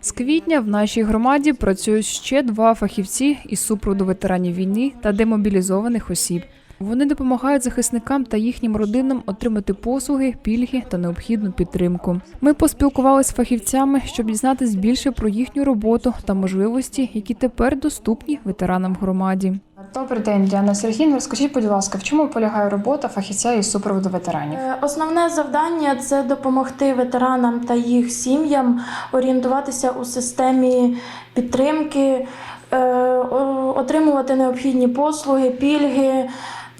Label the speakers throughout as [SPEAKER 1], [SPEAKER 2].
[SPEAKER 1] З квітня в нашій громаді працюють ще два фахівці із супроводу ветеранів війни та демобілізованих осіб. Вони допомагають захисникам та їхнім родинам отримати послуги, пільги та необхідну підтримку. Ми поспілкувалися з фахівцями, щоб дізнатись більше про їхню роботу та можливості, які тепер доступні ветеранам громаді. Добрий день, Діана Сергійовна. Розкажіть, будь ласка, в чому полягає робота фахівця із супроводу ветеранів?
[SPEAKER 2] Е, Основне завдання це допомогти ветеранам та їх сім'ям орієнтуватися у системі підтримки, е, отримувати необхідні послуги, пільги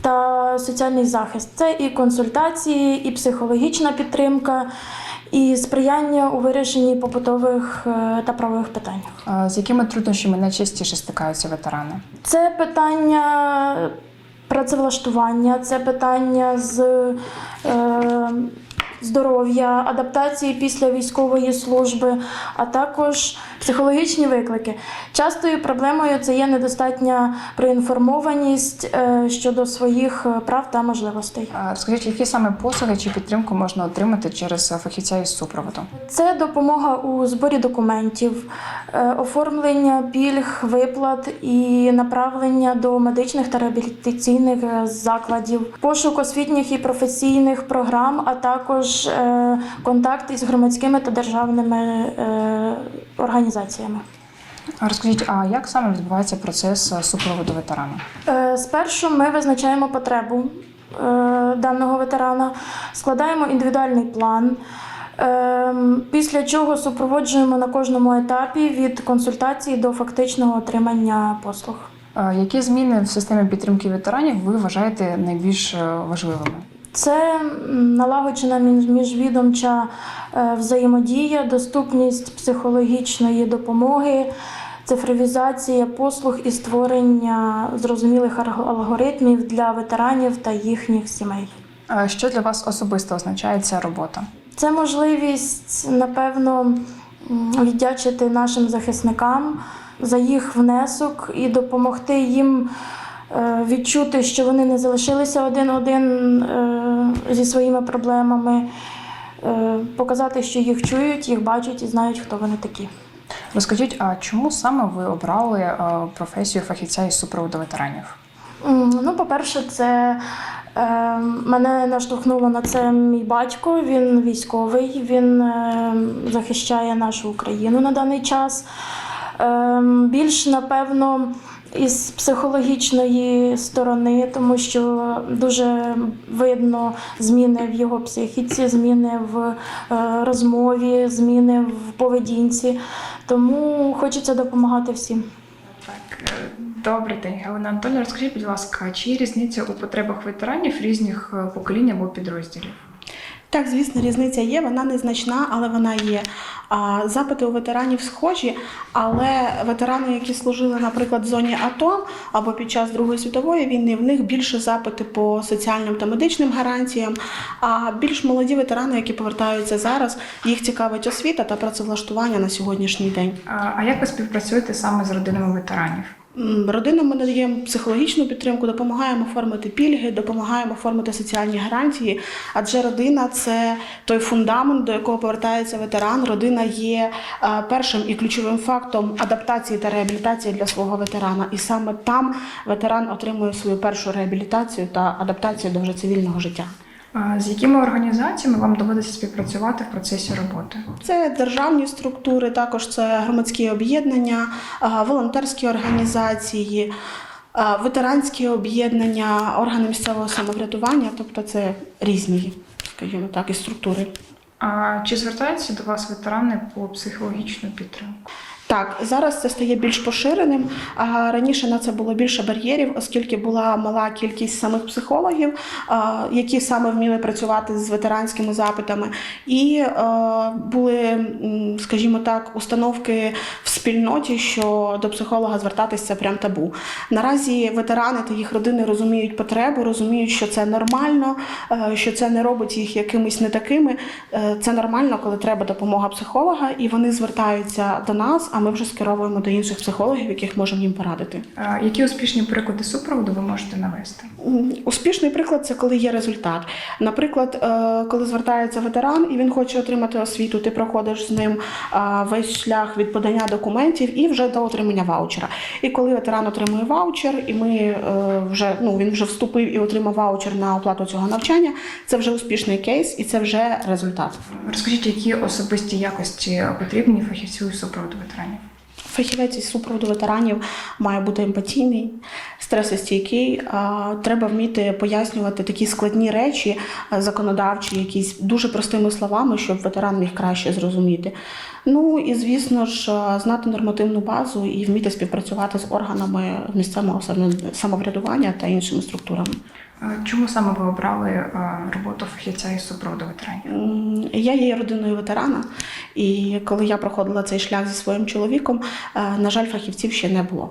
[SPEAKER 2] та соціальний захист. Це і консультації, і психологічна підтримка, і сприяння у вирішенні побутових е, та правових питань.
[SPEAKER 1] А З якими труднощами найчастіше стикаються ветерани?
[SPEAKER 2] Це питання працевлаштування, це питання з е, здоров'я, адаптації після військової служби, а також психологічні виклики. Частою проблемою це є недостатня проінформованість е, щодо своїх е, прав та можливостей.
[SPEAKER 1] А Розкажіть, які саме послуги чи підтримку можна отримати через фахівця із супроводу?
[SPEAKER 2] Це допомога у зборі документів, е, оформлення пільг, виплат і направлення до медичних та реабілітаційних е, закладів, пошук освітніх і професійних програм, а також е, контакт із громадськими та державними е, організаціями.
[SPEAKER 1] Розкажіть, а як саме відбувається процес е, супроводу ветерана?
[SPEAKER 2] Спершу ми визначаємо потребу даного ветерана, складаємо індивідуальний план. Після чого супроводжуємо на кожному етапі від консультації до фактичного отримання послуг.
[SPEAKER 1] Які зміни в системі підтримки ветеранів ви вважаєте найбільш важливими?
[SPEAKER 2] Це налагоджена міжвідомча е, взаємодія, доступність психологічної допомоги, цифровізація послуг і створення зрозумілих алгоритмів для ветеранів та їхніх сімей.
[SPEAKER 1] Що для вас особисто означає ця робота?
[SPEAKER 2] Це можливість, напевно, віддячити нашим захисникам за їх внесок і допомогти їм е, відчути, що вони не залишилися один-один е, зі своїми проблемами, е, показати, що їх чують, їх бачать і знають, хто вони такі.
[SPEAKER 1] Розкажіть, а чому саме ви обрали е, професію фахівця із супроводу ветеранів?
[SPEAKER 2] Ну, по-перше, це е, мене наштовхнуло на це мій батько. Він військовий, він е, захищає нашу Україну на даний час. Е, більш напевно. Із психологічної сторони, тому що дуже видно зміни в його психіці, зміни в е, розмові, зміни в поведінці. Тому хочеться допомагати всім.
[SPEAKER 1] Так, е, добрий день, Галина Антонівна. Розкажіть, будь ласка, чи є різниця у потребах ветеранів різних е, поколінь або підрозділів?
[SPEAKER 3] Так, звісно, різниця є, вона незначна, але вона є. Запити у ветеранів схожі, але ветерани, які служили, наприклад, в зоні АТО або під час Другої світової війни, в них більше запити по соціальним та медичним гарантіям. А більш молоді ветерани, які повертаються зараз, їх цікавить освіта та працевлаштування на сьогоднішній день.
[SPEAKER 1] А як ви співпрацюєте саме з родинами ветеранів?
[SPEAKER 3] Родинам ми надаємо психологічну підтримку, допомагаємо оформити пільги, допомагаємо оформити соціальні гарантії. Адже родина це той фундамент, до якого повертається ветеран. Родина є е, першим і ключовим фактом адаптації та реабілітації для свого ветерана. І саме там ветеран отримує свою першу реабілітацію та адаптацію до вже цивільного життя.
[SPEAKER 1] З якими організаціями вам доводиться співпрацювати в процесі роботи?
[SPEAKER 3] Це державні структури, також це громадські об'єднання, волонтерські організації, ветеранські об'єднання, органи місцевого самоврядування, тобто це різні, скажімо так, і структури.
[SPEAKER 1] А чи звертаються до вас ветерани по психологічну підтримку?
[SPEAKER 3] Так, зараз це стає більш поширеним. А раніше на це було більше бар'єрів, оскільки була мала кількість самих психологів, які саме вміли працювати з ветеранськими запитами, і були, скажімо так, установки в спільноті, що до психолога звертатися прям табу. Наразі ветерани та їх родини розуміють потребу, розуміють, що це нормально, що це не робить їх якимись не такими. Е, Це нормально, коли треба допомога психолога, і вони звертаються до нас. А ми вже скеровуємо до інших психологів, яких можемо їм порадити.
[SPEAKER 1] Е, Які успішні приклади супроводу ви можете навести?
[SPEAKER 3] Успішний приклад це коли є результат. Наприклад, е, коли звертається ветеран і він хоче отримати освіту, ти проходиш з ним весь шлях від подання документів і вже до отримання ваучера. І коли ветеран отримує ваучер, і ми е, вже ну він вже вступив і отримав ваучер на оплату цього навчання, це вже успішний кейс і це вже результат.
[SPEAKER 1] Розкажіть, які особисті якості потрібні фахівцю супроводу ветеранів?
[SPEAKER 3] Фахівець із супроводу ветеранів має бути емпатійний, стресостійкий. Треба вміти пояснювати такі складні речі, законодавчі, якісь дуже простими словами, щоб ветеран міг краще зрозуміти. Ну і звісно ж, знати нормативну базу і вміти співпрацювати з органами місцевого самовряд- самоврядування та іншими структурами.
[SPEAKER 1] Е, Чому саме ви обрали е, роботу фахівця із супроводу ветеранів?
[SPEAKER 3] Я є родиною ветерана, і коли я проходила цей шлях зі своїм чоловіком, е, на жаль, фахівців ще не було.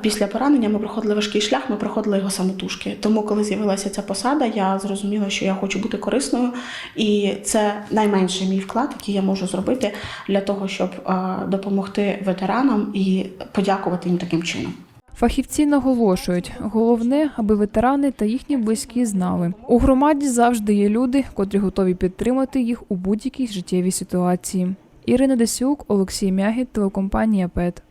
[SPEAKER 3] Після поранення ми проходили важкий шлях, ми проходили його самотужки. Тому, коли з'явилася ця посада, я зрозуміла, що я хочу бути корисною, і це найменший мій вклад, який я можу зробити для того, щоб допомогти ветеранам і подякувати їм таким чином.
[SPEAKER 1] Фахівці наголошують, головне, аби ветерани та їхні близькі знали. У громаді завжди є люди, котрі готові підтримати їх у будь-якій життєвій ситуації. Ірина Десюк, Олексій Мягід, телекомпанія ПЕТ.